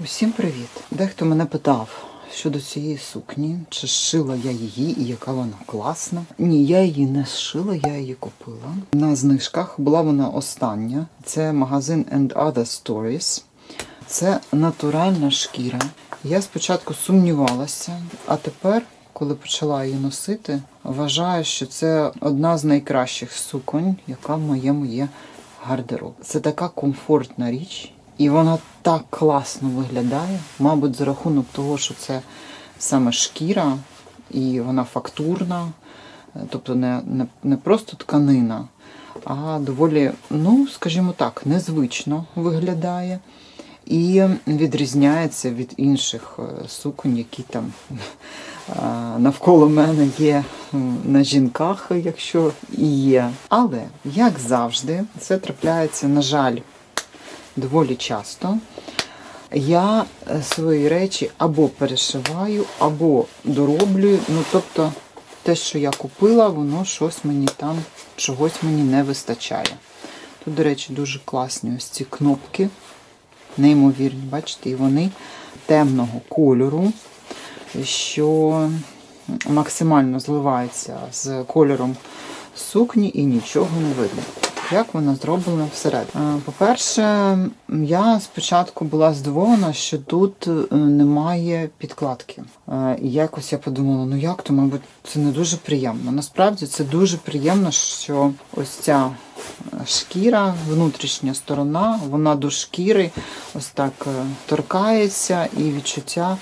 Усім привіт! Дехто мене питав щодо цієї сукні, чи зшила я її і яка вона класна. Ні, я її не зшила, я її купила. На знижках була вона остання. Це магазин And Other Stories. Це натуральна шкіра. Я спочатку сумнівалася, а тепер, коли почала її носити, вважаю, що це одна з найкращих суконь, яка в моєму є гардероб. Це така комфортна річ, і вона так класно виглядає. Мабуть, за рахунок того, що це саме шкіра, і вона фактурна, е, тобто не, не, не просто тканина, а доволі, ну, скажімо так, незвично виглядає. І відрізняється від інших е, суконь, які там е, навколо мене є на жінках, якщо і є. Але, як завжди, це трапляється, на жаль, доволі часто. Я е, свої речі або перешиваю, або дороблюю. Ну, тобто, те, що я купила, воно щось мені там, чогось мені не вистачає. Тут, до речі, дуже класні ось ці кнопки неймовірні, бачите, і вони темного кольору, що максимально зливається з кольором сукні і нічого не видно. Як вона зроблена всередині? Е, По-перше, я спочатку була здивована, що тут е, немає підкладки. Е, І якось я подумала, ну як то, мабуть, це не дуже приємно. Насправді це дуже приємно, що ось ця шкіра, внутрішня сторона, вона до шкіри ось так торкається і відчуття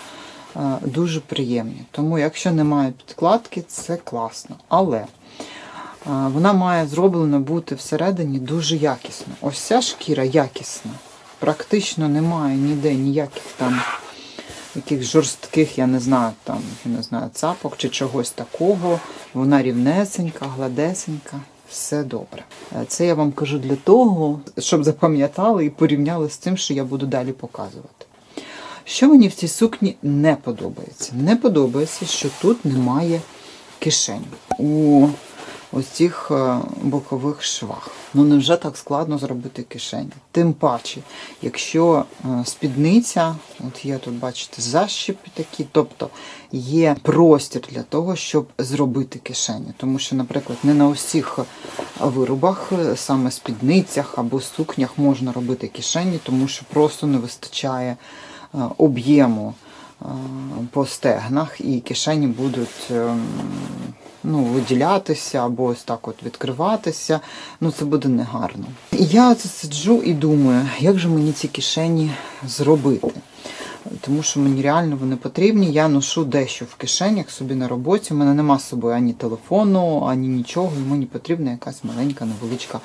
дуже приємні. Тому, якщо немає підкладки, це класно. Але вона має зроблена бути всередині дуже якісно. Ось ця шкіра якісна. Практично немає ніде ніяких там яких жорстких, я не знаю, там, я не знаю, цапок чи чогось такого. Вона рівнесенька, гладесенька, все добре. Е, Це я вам кажу для того, щоб запам'ятали і порівняли з тим, що я буду далі показувати. Що мені в цій сукні не подобається? Не подобається, що тут немає кишень у ось цих е, бокових швах. Ну невже так складно зробити кишені? Тим паче, якщо е, спідниця, от є тут, бачите, защіпи такі, тобто є простір для того, щоб зробити кишені. Тому що, наприклад, не на усіх виробах, е, саме спідницях або сукнях можна робити кишені, тому що просто не вистачає об'єму по стегнах, і кишені будуть ем, ну, виділятися або ось так от відкриватися. Ну, це буде негарно. Я це сиджу і думаю, як же мені ці кишені зробити. Тому що мені реально вони потрібні. Я ношу дещо в кишенях собі на роботі. У мене нема з собою ані телефону, ані нічого, і мені потрібна якась маленька невеличка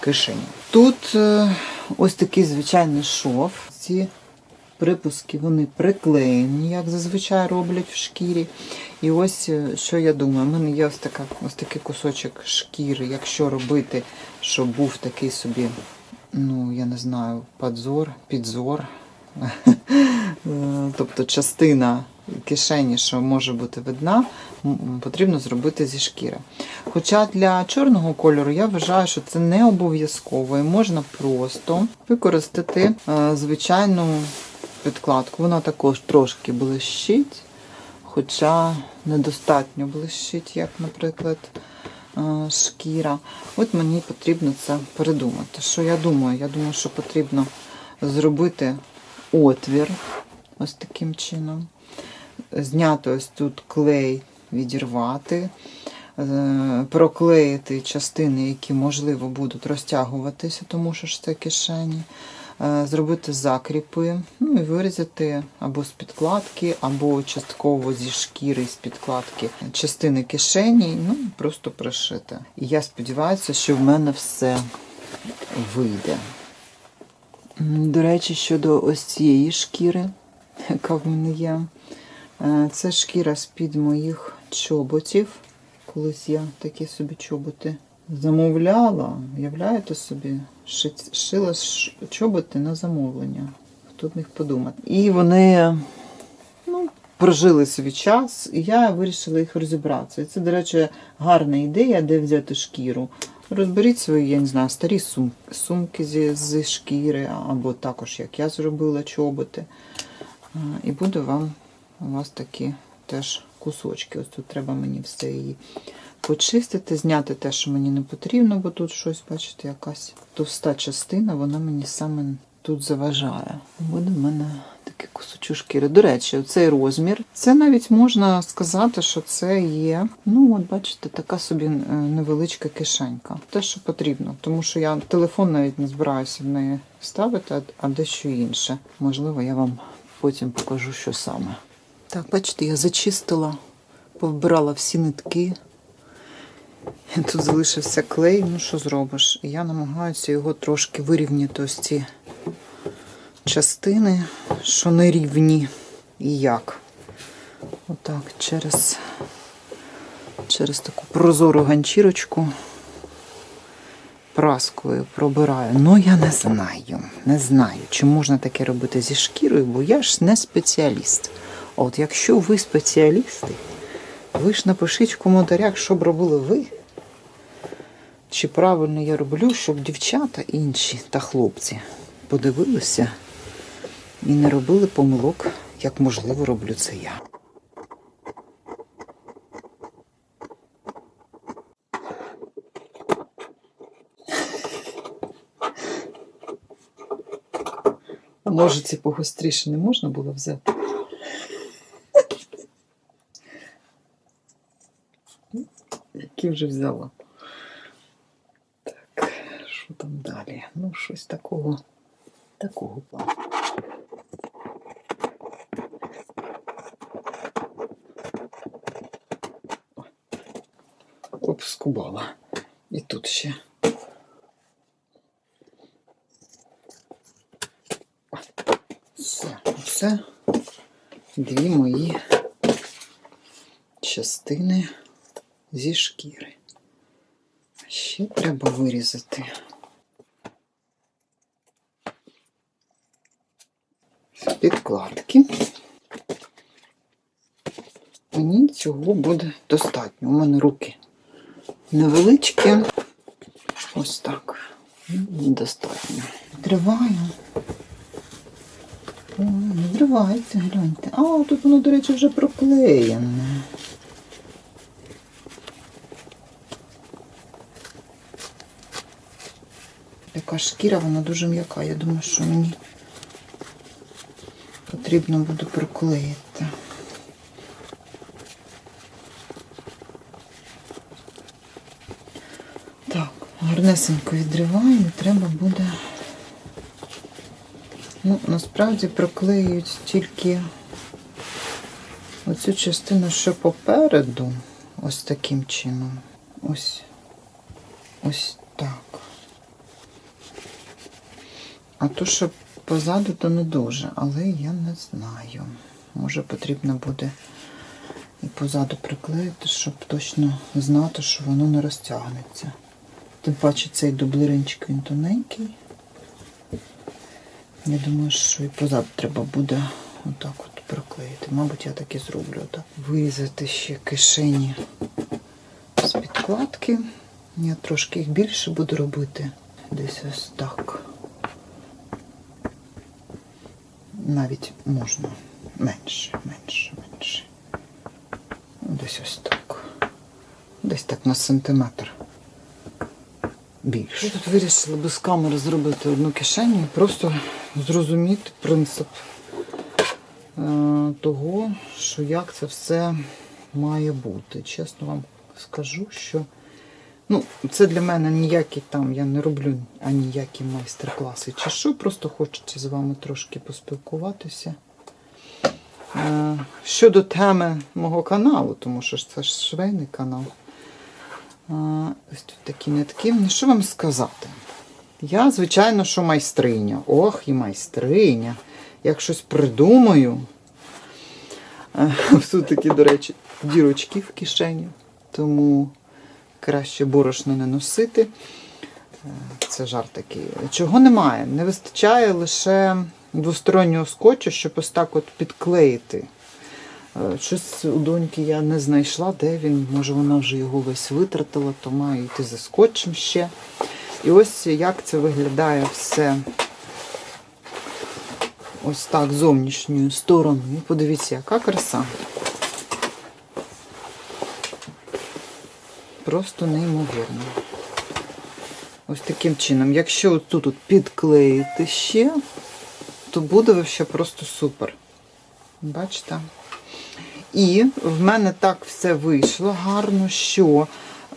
кишеня. Тут е, ось такий звичайний шов. Ці припуски вони приклеєні, як зазвичай роблять в шкірі. І ось е, що я думаю, у мене є ось, така, ось такий кусочок шкіри, якщо робити, щоб був такий собі, ну я не знаю, подзор, підзор. Е, Тобто частина кишені, що може бути видна, потрібно зробити зі шкіри. Хоча для чорного кольору я вважаю, що це не обов'язково і можна просто використати е, звичайну підкладку. Вона також трошки блищить, хоча недостатньо блищить, як, наприклад, е, шкіра. От мені потрібно це передумати. Що я думаю? Я думаю, що потрібно зробити отвір ось таким чином. Зняти ось тут клей, відірвати, е, проклеїти частини, які, можливо, будуть розтягуватися, тому що ж це кишені, зробити закріпи, ну і вирізати або з підкладки, або частково зі шкіри з підкладки частини кишені, ну просто пришити. І я сподіваюся, що в мене все вийде. До речі, щодо ось цієї шкіри, яка в мене є, е, це шкіра з-під моїх чоботів. Колись я такі собі чоботи замовляла. Уявляєте собі, Ши- шила чоботи на замовлення. Хто б міг подумати. І вони ну, прожили свій час, і я вирішила їх розібратися. І це, до речі, гарна ідея, де взяти шкіру. Розберіть свої, я не знаю, старі сум, сумки зі, зі шкіри, або також, як я зробила, чоботи. І буде вам у вас такі теж кусочки. Ось тут треба мені все її почистити, зняти те, що мені не потрібно, бо тут щось, бачите, якась товста частина, вона мені саме тут заважає. Буде в мене такі кусочок шкіри. До речі, цей розмір. Це навіть можна сказати, що це є. Ну, от бачите, така собі е, невеличка кишенька. Те, що потрібно. Тому що я телефон навіть не збираюся в неї ставити, а дещо інше. Можливо, я вам потім покажу, що саме. Так, бачите, я зачистила, повбирала всі нитки. Тут залишився клей, ну що зробиш? Я намагаюся його трошки вирівняти ось ці частини, що не рівні. І як? Отак, через, через таку прозору ганчірочку праскою пробираю. Ну, я не знаю. Не знаю, чи можна таке робити зі шкірою, бо я ж не спеціаліст. От якщо ви спеціалісти, ви ж напишіть в коментарях, що б робили ви. Чи правильно я роблю, щоб дівчата інші та хлопці подивилися і не робили помилок, як можливо роблю це я. А може ці погостріше не можна було взяти? Які вже взяла. Так, що там далі? Ну, щось такого, такого плану. Оп, скубала. І тут ще. Все, це дві мої частини зі шкіри. Ще треба вирізати. Підкладки. Мені цього буде достатньо. У мене руки невеличкі. Ось так. Достатньо. Відриваю. Відривається, гляньте. А, тут воно, до речі, вже проклеєне. Яка шкіра, вона дуже м'яка. Я думаю, що мені потрібно буде проклеїти. Так, гарнесенько відриваю, і треба буде. Ну, насправді проклеюють тільки оцю частину, що попереду, ось таким чином. Ось, ось так. А то, що позаду, то не дуже, але я не знаю. Може потрібно буде і позаду приклеїти, щоб точно знати, що воно не розтягнеться. Тим паче цей дублиринчик він тоненький. Я думаю, що і позаду треба буде отак от приклеїти. Мабуть, я так і зроблю. Отак. Вирізати ще кишені з підкладки. Я трошки їх більше буду робити. Десь ось так. Навіть можна менше, менше, менше. Десь ось так. Десь так на сантиметр більше. Я тут вирішила без камери зробити одну кишеню і просто зрозуміти принцип е, того, що як це все має бути. Чесно вам скажу, що ну, це для мене ніякі там, я не роблю аніякі майстер-класи чи що, просто хочеться з вами трошки поспілкуватися. Е, Щодо теми мого каналу, тому що це ж швейний канал. Ось тут такі нитки. Ну, що вам сказати? Я, звичайно, що майстриня. Ох, і майстриня. Як щось придумаю. Е, такі, до речі, дірочки в кишені, тому краще борошно не носити. Е, Це жарт такий. Чого немає? Не вистачає лише двостороннього скотчу, щоб ось так от підклеїти Е, Щось у доньки я не знайшла, де він. Може, вона вже його весь витратила, то маю йти за скотчем ще. І ось як це виглядає все ось так з зовнішньої сторони. Подивіться, яка краса. Просто неймовірно. Ось таким чином. Якщо тут підклеїти ще, то буде ще просто супер. Бачите? І в мене так все вийшло гарно, що,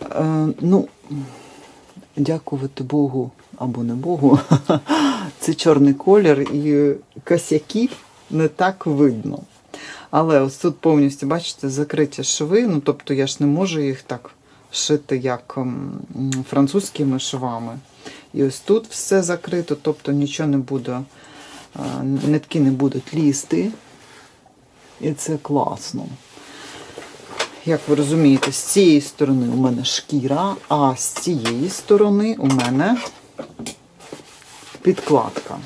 е, ну, дякувати Богу або не Богу, це чорний колір і косяків не так видно. Але ось тут повністю, бачите, закриті шви, ну тобто я ж не можу їх так шити, як французькими швами. І ось тут все закрито, тобто нічого не буде, нитки не будуть лізти. І це класно. Як ви розумієте, з цієї сторони у мене шкіра, а з цієї сторони у мене підкладка.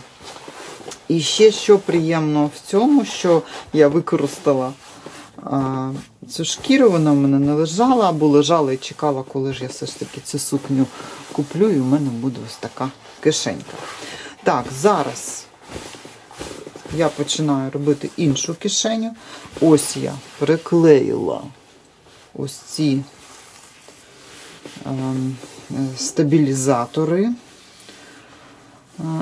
І ще що приємно в цьому, що я використала а, цю шкіру, вона в мене не лежала, або лежала і чекала, коли ж я все ж таки цю сукню куплю, і в мене буде ось така кишенька. Так, зараз я починаю робити іншу кишеню. Ось я приклеїла ось ці ем, е, стабілізатори.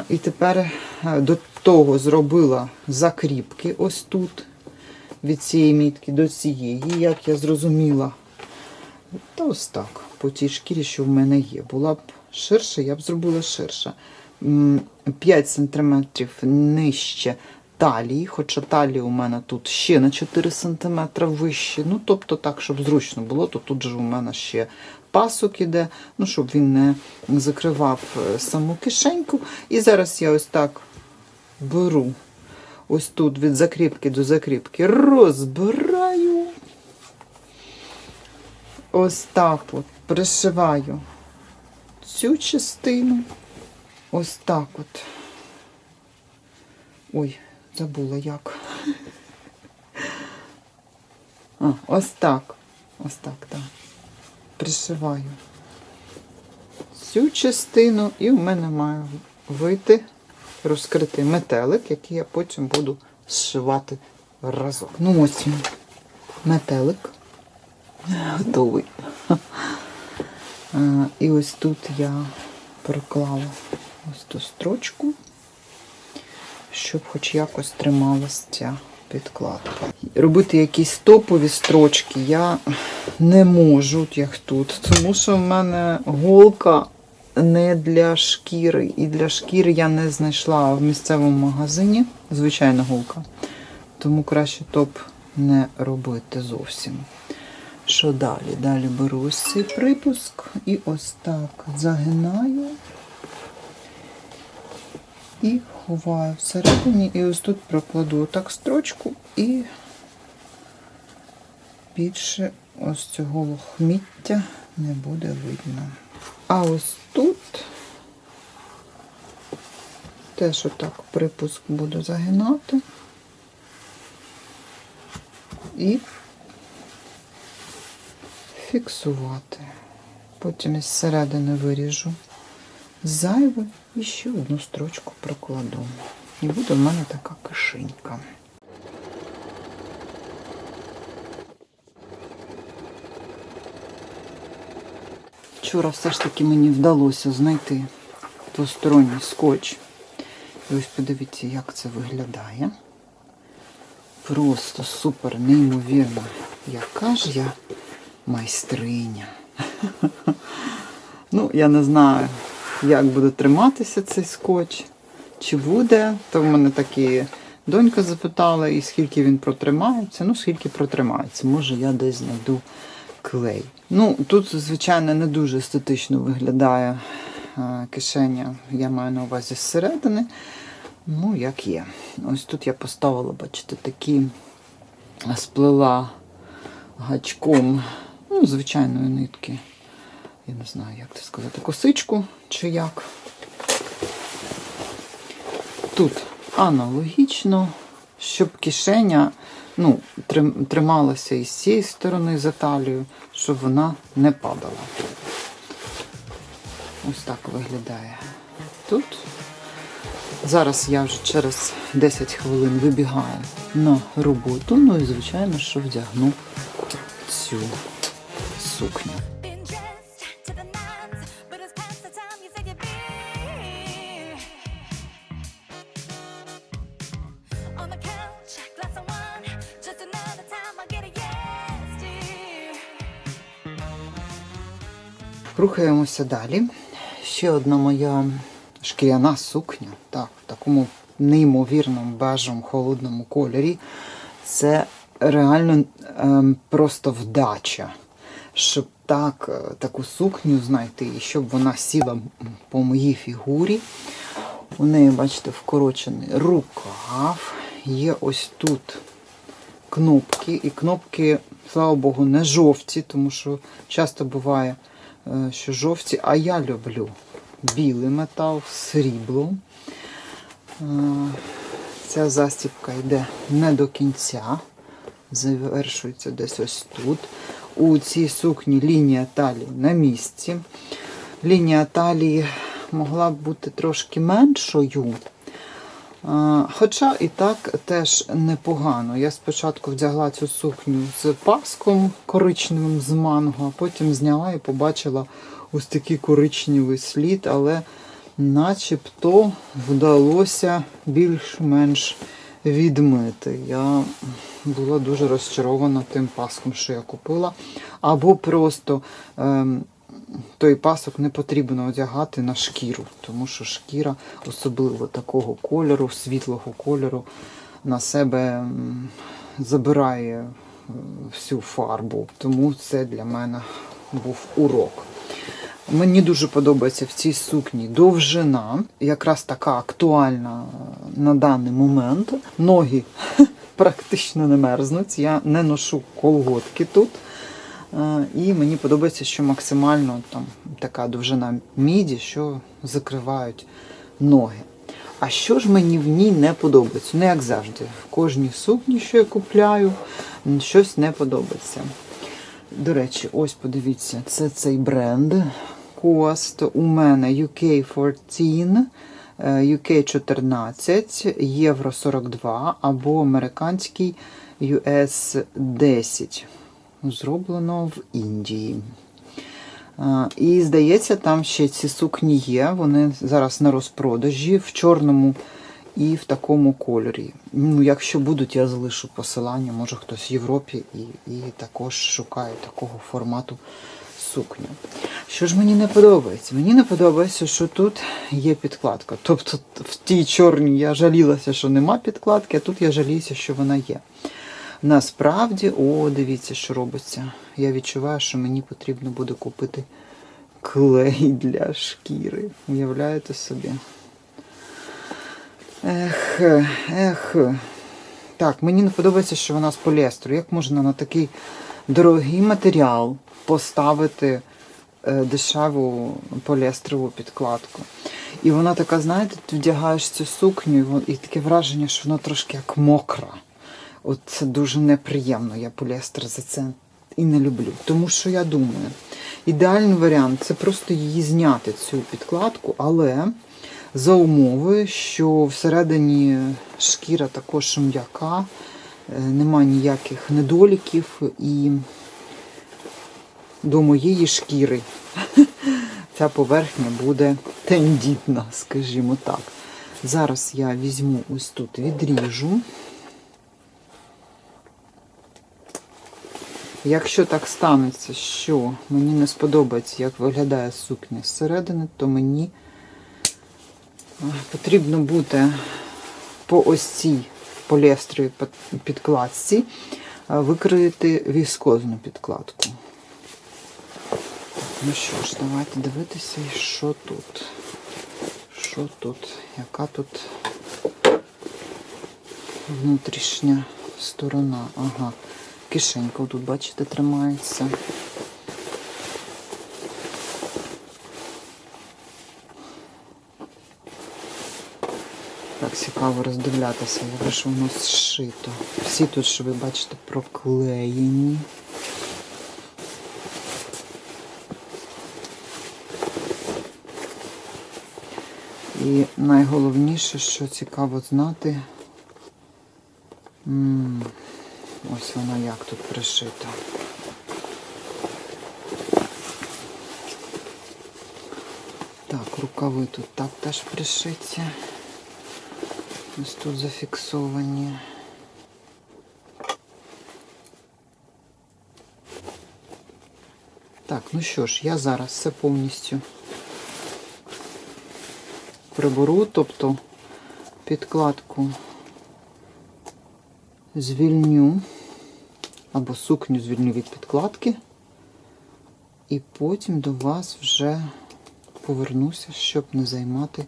І тепер е, до того зробила закріпки ось тут, від цієї мітки до цієї, як я зрозуміла. Та ось так, по тій шкірі, що в мене є. Була б ширше, я б зробила ширше. 5 см нижче талії, хоча талія у мене тут ще на 4 см вище. Ну, тобто так, щоб зручно було, то тут же у мене ще пасок іде, ну, щоб він не закривав е, саму кишеньку. І зараз я ось так беру ось тут від закріпки до закріпки, розбираю. Ось так от пришиваю цю частину. Ось так от. Ой, забула як. А, ось так. Ось так, так. Пришиваю цю частину, і в мене має вийти розкритий метелик, який я потім буду зшивати разом. Ну ось він. Метелик. Готовий. І ось тут я проклала ось ту строчку, щоб хоч якось трималась ця підкладка. Робити якісь топові строчки я не можу, як тут, тому що в мене голка не для шкіри. І для шкіри я не знайшла в місцевому магазині. Звичайна голка. Тому краще топ не робити зовсім. Що далі? Далі беру ось цей припуск і ось так загинаю і ховаю всередині. І ось тут прокладу так строчку і більше ось цього лохміття не буде видно. А ось тут теж отак припуск буду загинати і фіксувати. Потім із середини виріжу зайве і ще одну строчку прокладу. І буде в мене така кишенька. Вчора все ж таки мені вдалося знайти двосторонній скотч. І ось подивіться, як це виглядає. Просто супер, неймовірно. Яка ж я майстриня. Ну, я не знаю, як буде триматися цей скотч. Чи буде, то в мене такі донька запитала, і скільки він протримається. Ну, скільки протримається. Може, я десь знайду клей. Ну, тут, звичайно, не дуже естетично виглядає е, кишеня, я маю на увазі зсередини. Ну, як є. Ось тут я поставила, бачите, такі сплела гачком, ну, звичайної нитки. Я не знаю, як це сказати, косичку чи як. Тут аналогічно щоб кишеня ну, трималася і з цієї сторони за талію, щоб вона не падала. Ось так виглядає тут. Зараз я вже через 10 хвилин вибігаю на роботу. Ну і звичайно, що вдягну цю сукню. Рухаємося далі. Ще одна моя шкіряна сукня, так, в такому неймовірному бежевому холодному кольорі. Це реально ем, просто вдача, щоб так, е, таку сукню знайти, і щоб вона сіла по моїй фігурі. У неї, бачите, вкорочений рукав. Є ось тут кнопки. І кнопки, слава Богу, не жовті, тому що часто буває, що жовті, а я люблю білий метал, срібло. Е, Ця застібка йде не до кінця, завершується десь ось тут. У цій сукні лінія талії на місці. Лінія талії могла б бути трошки меншою. Хоча і так теж непогано. Я спочатку вдягла цю сукню з паском коричневим з манго, а потім зняла і побачила ось такий коричневий слід, але начебто вдалося більш-менш відмити. Я була дуже розчарована тим паском, що я купила. Або просто ем, той пасок не потрібно одягати на шкіру, тому що шкіра, особливо такого кольору, світлого кольору, на себе забирає всю фарбу. Тому це для мене був урок. Мені дуже подобається в цій сукні довжина, якраз така актуальна е, на даний момент. Ноги практично не мерзнуть. Я не ношу колготки тут. Е, І мені подобається, що максимально там така довжина міді, що закривають ноги. А що ж мені в ній не подобається? Ну, як завжди, в кожній сукні, що я купляю, щось не подобається. До речі, ось подивіться, це цей бренд. Кост у мене UK 14, е, UK 14, Євро 42 або американський US 10. Зроблено в Індії. І здається, там ще ці сукні є. Вони зараз на розпродажі в чорному і в такому кольорі. Ну, якщо будуть, я залишу посилання. Може хтось в Європі і, і також шукає такого формату сукню. Що ж мені не подобається? Мені не подобається, що тут є підкладка. Тобто в тій чорній я жалілася, що нема підкладки, а тут я жаліюся, що вона є. Насправді, о, дивіться, що робиться. Я відчуваю, що мені потрібно буде купити клей для шкіри. Уявляєте собі? Ех, ех. Так, мені не подобається, що вона з поліестеру. Як можна на такий дорогий матеріал поставити е, дешеву поліестрову підкладку? І вона така, знаєте, ти вдягаєш цю сукню, і таке враження, що вона трошки як мокра. От це дуже неприємно. Я поліестер за це і не люблю. Тому що я думаю, ідеальний варіант це просто її зняти, цю підкладку, але за умови, що всередині шкіра також м'яка, е, нема ніяких недоліків і до моєї шкіри ця поверхня буде тендітна, скажімо так. Зараз я візьму ось тут, відріжу. Якщо так станеться, що мені не сподобається, як виглядає сукня зсередини, то мені потрібно буде по ось цій поліестровій підкладці а, викроїти віскозну підкладку. Ну що ж, давайте дивитися, що тут. Що тут? Яка тут внутрішня сторона? Ага. Кишенька тут, бачите, тримається. Так, цікаво роздивлятися, як ж воно зшито. Всі тут, що ви бачите, проклеєні. І найголовніше, що цікаво знати, ось вона як тут пришита. Так, рукави тут так теж пришиті. Ось тут зафіксовані. Так, ну що ж, я зараз все повністю приберу, тобто підкладку звільню або сукню звільню від підкладки, і потім до вас вже повернуся, щоб не займати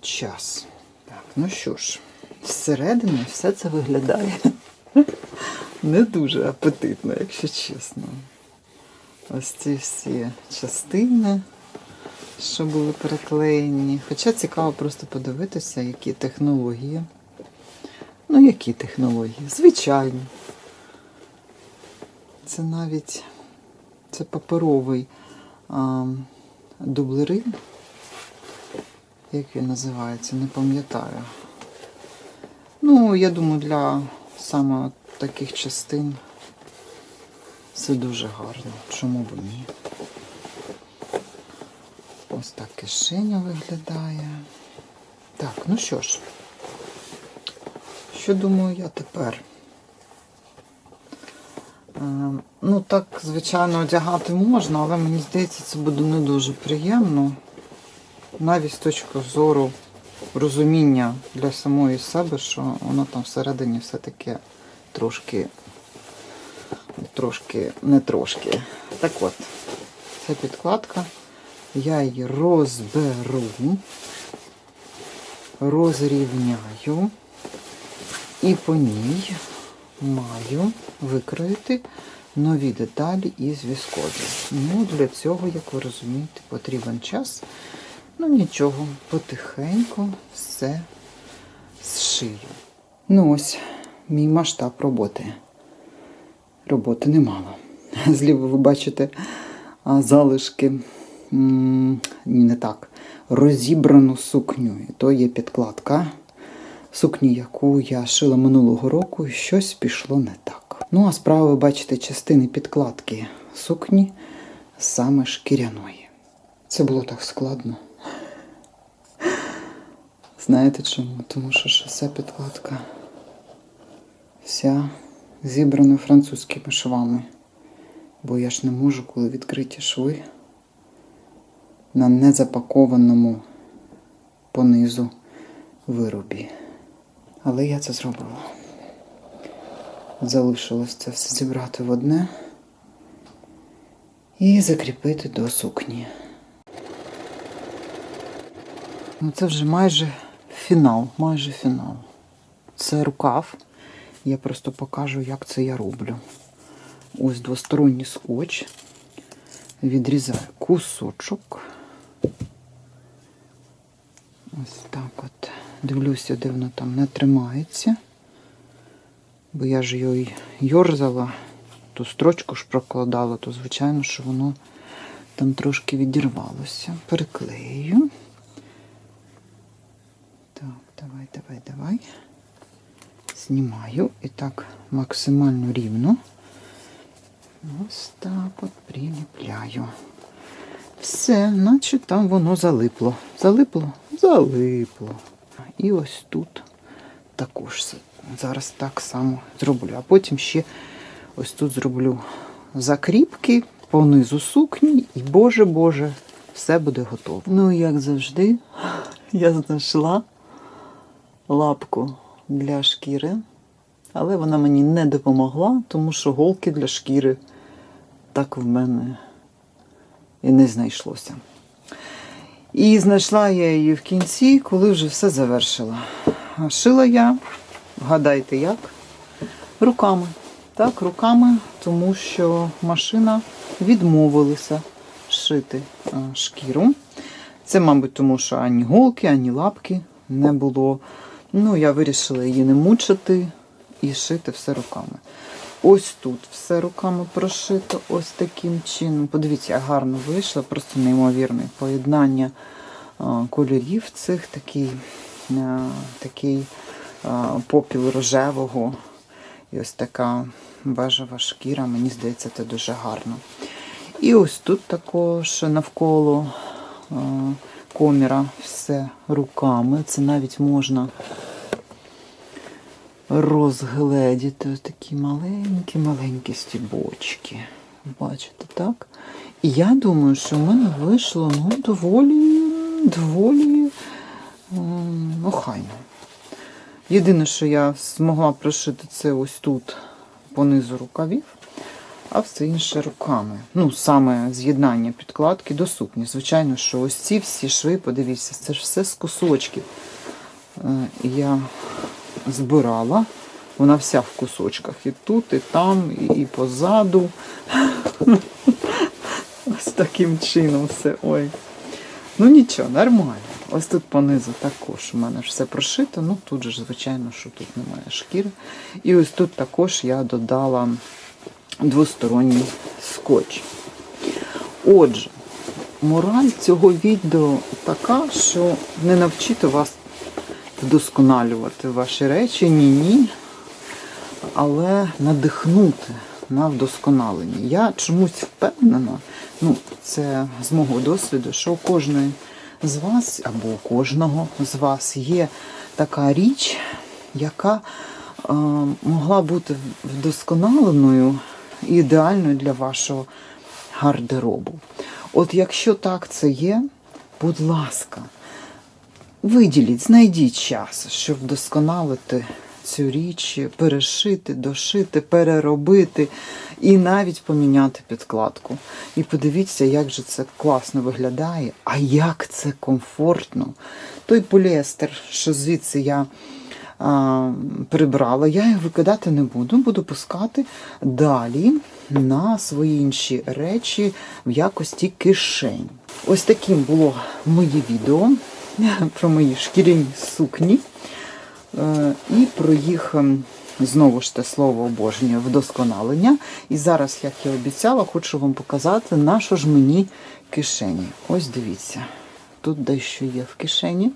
час. Так, ну що ж, зсередини все це виглядає не дуже апетитно, якщо чесно. Ось ці всі частини, що були переклеєні. Хоча цікаво просто подивитися, які технології. Ну, які технології? Звичайні. Це навіть це паперовий а, дублерин. Як він називається, не пам'ятаю. Ну, я думаю, для саме таких частин це дуже гарно. Чому б ні? Ось так кишеня виглядає. Так, ну що ж, що думаю я тепер? Е, Ну, так, звичайно, одягати можна, але мені здається, це буде не дуже приємно. Навіть з точки зору розуміння для самої себе, що воно там всередині все-таки трошки, трошки, не трошки. Так от, ця підкладка, я її розберу, розрівняю і по ній маю викроїти нові деталі із віскози. Ну, для цього, як ви розумієте, потрібен час. Ну нічого, потихеньку все зшию. Ну ось, мій масштаб роботи. Роботи немало. Зліва ви бачите залишки, ні, не так, розібрану сукню. І то є підкладка сукні, яку я шила минулого року, щось пішло не так. Ну, а справа ви бачите частини підкладки сукні саме шкіряної. Це було так складно. Знаєте чому? Тому що ця підкладка вся зібрана французькими швами. Бо я ж не можу, коли відкриті шви на незапакованому понизу виробі. Але я це зробила. Залишилось це все зібрати в одне і закріпити до сукні. Ну, це вже майже фінал, майже фінал. Це рукав. Я просто покажу, як це я роблю. Ось двосторонній скотч. Відрізаю кусочок. Ось так от. Дивлюся, де воно там не тримається. Бо я ж його йорзала, ту строчку ж прокладала, то звичайно, що воно там трошки відірвалося. Переклею. Так, давай, давай, давай. Знімаю і так максимально рівно. Ось так от приліпляю. Все, наче там воно залипло. Залипло? Залипло. І ось тут також зараз так само зроблю. А потім ще ось тут зроблю закріпки по низу сукні, і Боже Боже, все буде готово. Ну, як завжди, я знайшла лапку для шкіри, але вона мені не допомогла, тому що голки для шкіри так в мене і не знайшлося. І знайшла я її в кінці, коли вже все завершила. Шила я, гадайте як, руками. Так, руками, тому що машина відмовилася шити шкіру. Це, мабуть, тому що ані голки, ані лапки не було. Ну, я вирішила її не мучити і шити все руками. Ось тут все руками прошито, ось таким чином. Подивіться, як гарно вийшло, просто неймовірне поєднання кольорів цих, такий, такий попіл рожевого і ось така бежева шкіра. Мені здається, це дуже гарно. І ось тут також навколо коміра все руками. Це навіть можна розгледіти ось такі маленькі-маленькі стібочки. Бачите, так? І я думаю, що в мене вийшло ну, доволі, доволі ем, охайно. Єдине, що я змогла прошити це ось тут по низу рукавів, а все інше руками. Ну, саме з'єднання підкладки до сукні. Звичайно, що ось ці всі шви, подивіться, це ж все з кусочків. Е, Я збирала. Вона вся в кусочках. І тут, і там, і, позаду. Ось таким чином все. Ой. Ну нічого, нормально. Ось тут понизу також у мене все прошито. Ну тут же, звичайно, що тут немає шкіри. І ось тут також я додала двосторонній скотч. Отже, мораль цього відео така, що не навчити вас вдосконалювати ваші речі, ні-ні, але надихнути на вдосконалення. Я чомусь впевнена, ну, це з мого досвіду, що у кожної з вас або у кожного з вас є така річ, яка е, могла бути вдосконаленою і ідеальною для вашого гардеробу. От якщо так це є, будь ласка, виділіть, знайдіть час, щоб вдосконалити цю річ, перешити, дошити, переробити і навіть поміняти підкладку. І подивіться, як же це класно виглядає, а як це комфортно. Той поліестер, що звідси я а, прибрала, я його викидати не буду, буду пускати далі на свої інші речі в якості кишень. Ось таким було моє відео про мої шкіряні сукні е, і про їх ем, знову ж те слово обожнює вдосконалення. І зараз, як я обіцяла, хочу вам показати, на що ж мені кишені. Ось дивіться, тут дещо є в кишені.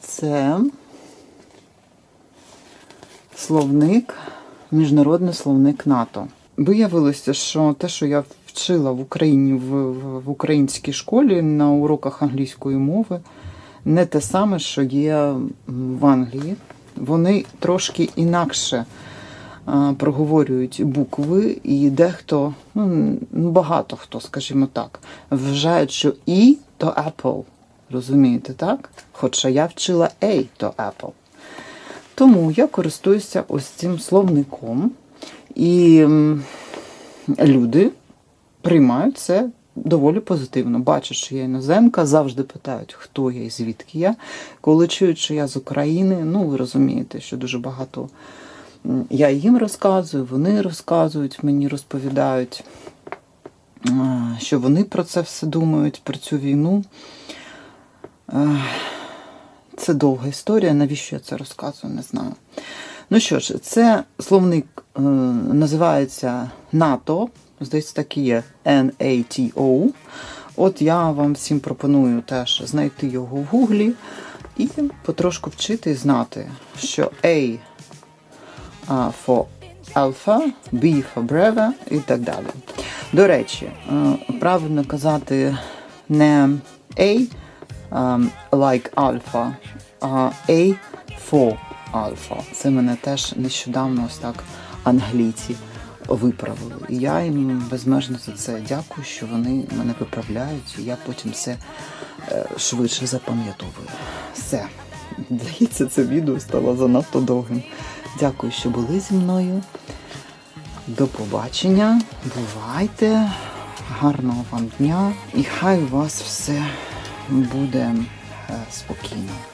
Це словник, міжнародний словник НАТО. Виявилося, що те, що я вчила в Україні в, в, українській школі на уроках англійської мови, не те саме, що є в Англії. Вони трошки інакше проговорюють букви, і дехто, ну багато хто, скажімо так, вважають, що І то Apple. Розумієте, так? Хоча я вчила A то Apple. Тому я користуюся ось цим словником, і люди приймають це доволі позитивно. Бачать, що я іноземка, завжди питають, хто я і звідки я. Коли чують, що я з України, ну ви розумієте, що дуже багато я їм розказую, вони розказують, мені розповідають, що вони про це все думають, про цю війну. Це довга історія. Навіщо я це розказую, не знаю. Ну що ж, це словник е, називається НАТО. Здається, так і є NATO. От я вам всім пропоную теж знайти його в гуглі і потрошку вчити і знати, що A for Alpha, B for Bravo і так далі. До речі, е, правильно казати не A, like alpha, а A for alpha. Це мене теж нещодавно ось так англійці виправили. І я їм безмежно за це дякую, що вони мене виправляють, і я потім все е, швидше запам'ятовую. Все. Здається, це відео стало занадто довгим. Дякую, що були зі мною. До побачення. Бувайте. Гарного вам дня. І хай у вас все буде е, спокійно.